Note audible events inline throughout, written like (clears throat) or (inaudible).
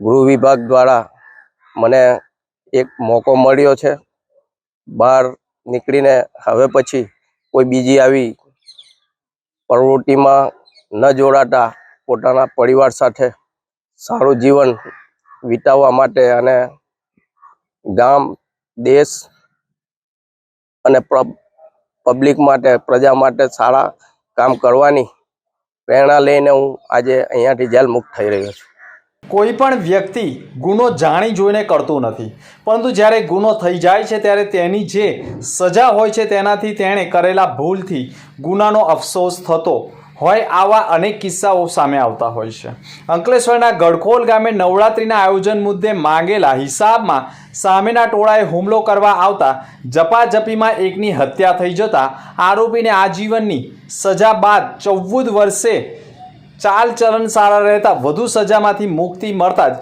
ગૃહ વિભાગ દ્વારા મને એક મોકો મળ્યો છે. બહાર નીકળીને હવે પછી કોઈ બીજી આવી પ્રવૃત્તિમાં ન જોડાતા પોતાના પરિવાર સાથે સારું જીવન વિતાવવા માટે અને ગામ દેશ અને પબ્લિક માટે, પ્રજા માટે સારા કામ કરવાની પ્રેરણા લઈને હું આજે અહીંયાથી જેલ મુક્ત થઈ રહ્યો છું. કોઈ પણ વ્યક્તિ ગુનો જાણી જોઈને કરતું નથી. પરંતુ જ્યારે ગુનો થઈ જાય છે ત્યારે તેની જે સજા હોય છે તેનાથી તેણે કરેલા ભૂલથી ગુનાનો અફસોસ થતો હોય આવા અનેક કિસ્સાઓ સામે આવતા હોય છે. અંકલેશ્વરના ગડખોલ ગામે નવરાત્રિના આયોજન મુદ્દે માંગેલા હિસાબમાં સામેના ટોળાએ હુમલો કરવા આવતા ઝપાઝપીમાં એકની હત્યા થઈ જતા આરોપીને આજીવનની સજા બાદ ચૌદ વર્ષે ચાલચલન સારા રહેતા વધુ સજામાંથી મુક્તિ મળતા જ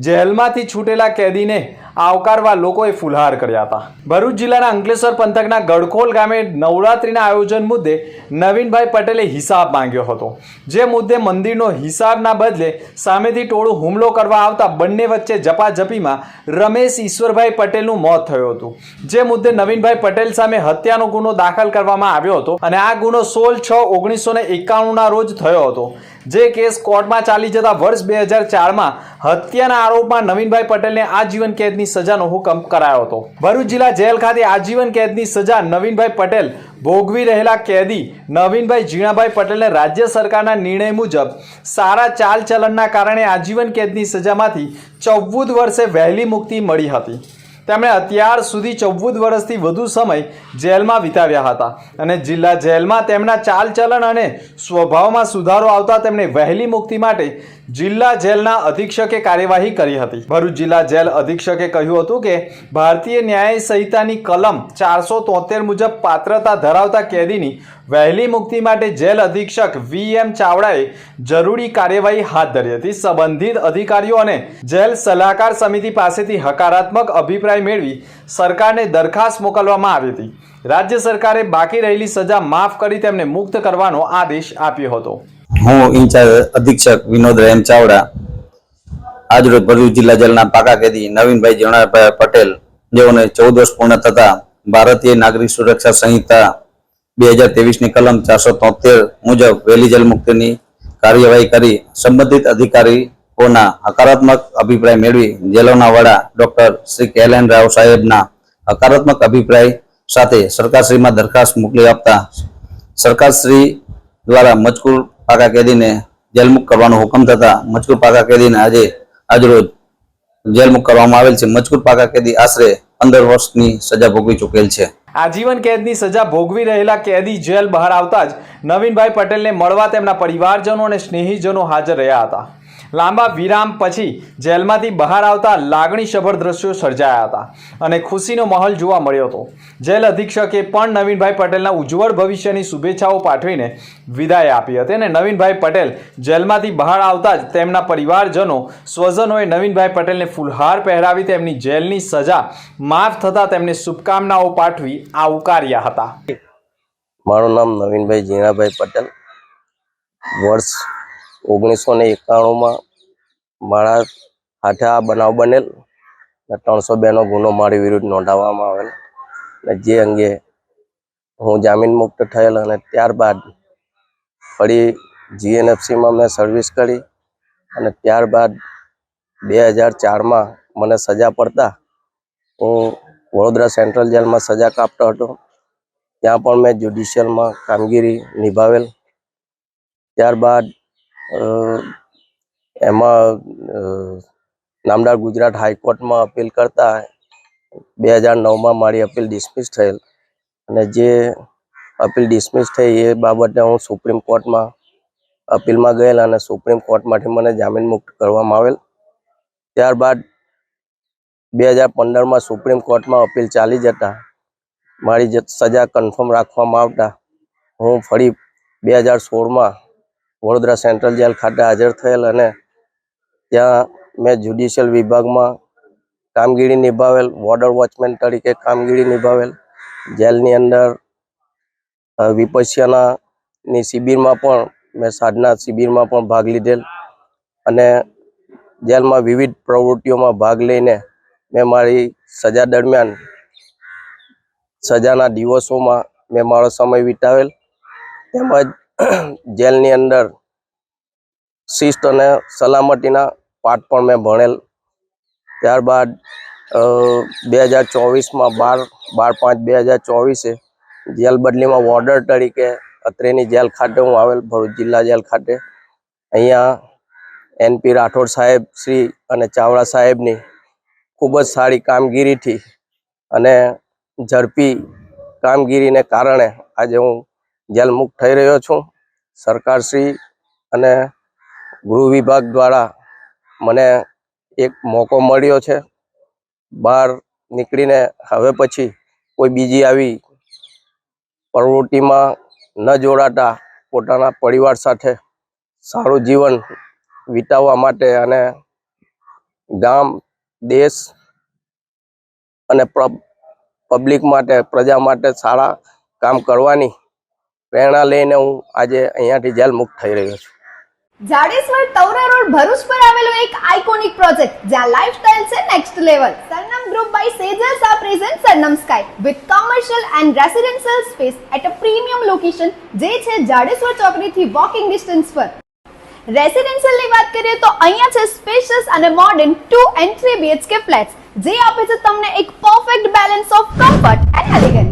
જેલમાંથી છૂટેલા કેદીને આવકારવા લોકોએ ફુલહાર કર્યા હતા. ભરૂચ જિલ્લાના અંકલેશ્વર પંથકના ગડખોલ ગામે નવરાત્રિના આયોજન મુદ્દે નવીનભાઈ પટેલે હિસાબ માંગ્યો હતો. જે મુદ્દે મંદિરનો હિસાબના બદલે સામેથી ટોળું હુમલો કરવા આવતા બંને વચ્ચે ઝપાઝપીમાં રમેશ ઈશ્વરભાઈ પટેલનું મોત થયું હતું. જે મુદ્દે નવીનભાઈ પટેલ સામે હત્યાનો ગુનો દાખલ કરવામાં આવ્યો હતો અને આ ગુનો સોળ છ ઓગણીસો ને એકાણુંના રોજ થયો હતો. જે કેસ કોર્ટમાં ચાલી જતા વર્ષ બે હજાર ચારમાં હત્યાના આરોપમાં નવીનભાઈ પટેલને આજીવન કેદની સજાનો હુકમ કરાયો હતો. ભરૂચ જિલ્લા જેલ ખાતે આજીવન કેદની સજા નવીનભાઈ પટેલ, ભોગવી રહેલા કેદી નવીનભાઈ ઝીણાભાઈ પટેલને રાજ્ય સરકારના નિર્ણય મુજબ સારા ચાલચલનના કારણે આજીવન કેદની સજામાંથી ચૌદ વર્ષે વહેલી મુક્તિ મળી હતી. તેમણે અત્યાર સુધી ચૌદ વર્ષથી વધુ સમય જેલમાં વિતાવ્યા હતા અને જિલ્લા જેલમાં તેમના ચાલચલણ અને સ્વભાવમાં સુધારો આવતા તેમણે વહેલી મુક્તિ માટે જિલ્લા જેલના અધિક્ષકે કાર્યવાહી કરી હતી. ભરૂચ જિલ્લા જેલ અધિક્ષકે કહ્યું હતું કે, ભારતીય ન્યાય સંહિતાની કલમ ચારસો તોતેર મુજબ પાત્રતા ધરાવતા કેદીની વહેલી મુક્તિ માટે જેલ અધિક્ષક વી એમ ચાવડાએ જરૂરી કાર્યવાહી હાથ ધરી હતી. સંબંધિત અધિકારીઓ અને જેલ સલાહકાર સમિતિ પાસેથી હકારાત્મક અભિપ્રાય મેળવી સરકારને દરખાસ્ત મોકલવામાં આવી હતી. રાજ્ય સરકારે બાકી રહેલી સજા માફ કરી તેમને મુક્ત કરવાનો આદેશ આપ્યો હતો. હું ઇન્ચાર્જ અધિક્ષક વિનોદ રેમ ચાવડા આજરોજ ભરૂચ જિલ્લા જેલના પાકા કેદી નવીનભાઈ જીવણાભાઈ પટેલ, જેઓને ચૌદ વર્ષ પૂર્ણ થતા ભારતીય નાગરિક સુરક્ષા સંહિતા બે હજારની કલમ ચારસો તોતેર મુજબ વહેલી જેલ મુક્તિની કાર્યવાહી કરી સંબંધિત અધિકારીઓના હકારાત્મક અભિપ્રાય મેળવી જેલોના વડા ડોક્ટર શ્રી કેએલએન રાવ સાહેબના હકારાત્મક અભિપ્રાય સાથે સરકારશ્રીમાં દરખાસ્ત મોકલી આપતા સરકારશ્રી દ્વારા મજકૂર પાકા કેદીને જેલમુક્ત કરવાનો હુકમ થતા મજકૂર પાકા કેદીને આજે આજરોજ જેલમુક્ત કરવામાં આવેલ છે. મજકૂર પાકા કેદી આશરે પંદર વર્ષની સજા ભોગવી ચૂકેલ છે. આજીવન કેદની સજા ભોગવી રહેલા કેદી જેલ બહાર આવતા જ નવીનભાઈ પટેલને મળવા તેમના પરિવારજનો અને સ્નેહીજનો હાજર રહ્યા હતા. લાંબા વિરામ પછી જેલમાંથી બહાર આવતા લાગણીસભર દ્રશ્યો સર્જાયા હતા અને ખુશીનો માહોલ જોવા મળ્યો હતો. જેલ અધિક્ષકે પણ નવીનભાઈ પટેલના ઉજ્જવળ ભવિષ્યની શુભેચ્છાઓ પાઠવીને વિદાય આપી હતી અને નવીનભાઈ પટેલ જેલમાંથી બહાર આવતા જ તેમના પરિવારજનો, સ્વજનોએ નવીનભાઈ પટેલને ફૂલહાર પહેરાવી તેમની જેલની સજા માફ થતાં તેમને શુભકામનાઓ પાઠવી આવકાર્યા હતા. મારું નામ નવીનભાઈ ઝીણાભાઈ પટેલ. વર્ષ ઓગણીસો ને એકાણુંમાં મારા હાથે આ બનાવ બનેલ ને ત્રણસો બેનો ગુનો મારી વિરુદ્ધ નોંધાવવામાં આવેલ. ને જે અંગે હું જામીન મુક્ત થયેલ અને ત્યારબાદ ફરી જીએનએફસીમાં મેં સર્વિસ કરી અને ત્યારબાદ બે હજાર ચારમાં મને સજા પડતા હું વડોદરા સેન્ટ્રલ જેલમાં સજા કાપતો હતો. ત્યાં પણ મેં જ્યુડિશિયલમાં કામગીરી નિભાવેલ. ત્યારબાદ એમાં નામદાર ગુજરાત હાઈકોર્ટમાં અપીલ કરતા બે હજાર નવમાં મારી અપીલ ડિસમિસ થયેલ. અને જે અપીલ ડિસમિસ થઈ એ બાબતે હું સુપ્રીમ કોર્ટમાં અપીલમાં ગયેલ અને સુપ્રીમ કોર્ટમાંથી મને જામીન મુક્ત કરવામાં આવેલ. ત્યારબાદ બે હજાર પંદરમાં સુપ્રીમ કોર્ટમાં અપીલ ચાલી જતા મારી સજા કન્ફર્મ રાખવામાં આવતા હું ફરી બે હજાર સોળમાં વડોદરા સેન્ટ્રલ જેલ ખાતે હાજર થયેલ અને ત્યાં મેં જ્યુડિશિયલ વિભાગમાં કામગીરી નિભાવેલ વોર્ડર વોચમેન તરીકે કામગીરી નિભાવેલ, જેલની અંદર વિપસ્યાનાની શિબિરમાં પણ મેં સાધના શિબિરમાં પણ ભાગ લીધેલ અને જેલમાં વિવિધ પ્રવૃત્તિઓમાં ભાગ લઈને મેં મારી સજા દરમિયાન સજાના દિવસોમાં મેં મારો સમય વિતાવેલ. તેમજ (clears throat) જેલની અંદર શિસ્ત અને સલામતીના પાઠ પણ મેં ભણેલ. ત્યારબાદ બે હજાર ચોવીસમાં બાર બાર પાંચ બે હજાર ચોવીસે જેલ બદલીમાં વોર્ડર તરીકે અત્રેની જેલ ખાતે હું આવેલ, ભરૂચ જિલ્લા જેલ ખાતે. અહીંયા એનપી રાઠોડ સાહેબ શ્રી અને ચાવડા સાહેબની ખૂબ જ સારી કામગીરીથી અને ઝડપી કામગીરીને કારણે આજે હું જેલ મુક્ત થઈ રહ્યો છું. સરકારશ્રી અને ગૃહ વિભાગ દ્વારા મને એક મોકો મળ્યો છે. બહાર નીકળીને હવે પછી કોઈ બીજી આવી પ્રવૃત્તિમાં ન જોડાતા પોતાના પરિવાર સાથે સારું જીવન વિતાવવા માટે અને ગામ, દેશ અને પબ્લિક માટે, પ્રજા માટે સારા કામ કરવાની પ્રેરણા લઈને હું આજે અહીંયાથી જેલ મુક્ત થઈ રહ્યો છું. જાડેશ્વર તવરા રોડ ભરૂચ પર આવેલો એક આઇકોનિક પ્રોજેક્ટ જ્યાં લાઇફસ્ટાઇલ છે next level Sarnam group by સેજર્સ આ present Sarnam sky with commercial and residential space at a premium location જે છે જાડેશ્વર ચોકડીથી વોકિંગ ડિસ્ટન્સ પર. રેસિડેન્શિયલની વાત કરીએ તો અહીંયા છે સ્પેશિયસ અને modern two and three BHK flats જે આપે છે તમને એક perfect balance of comfort and elegance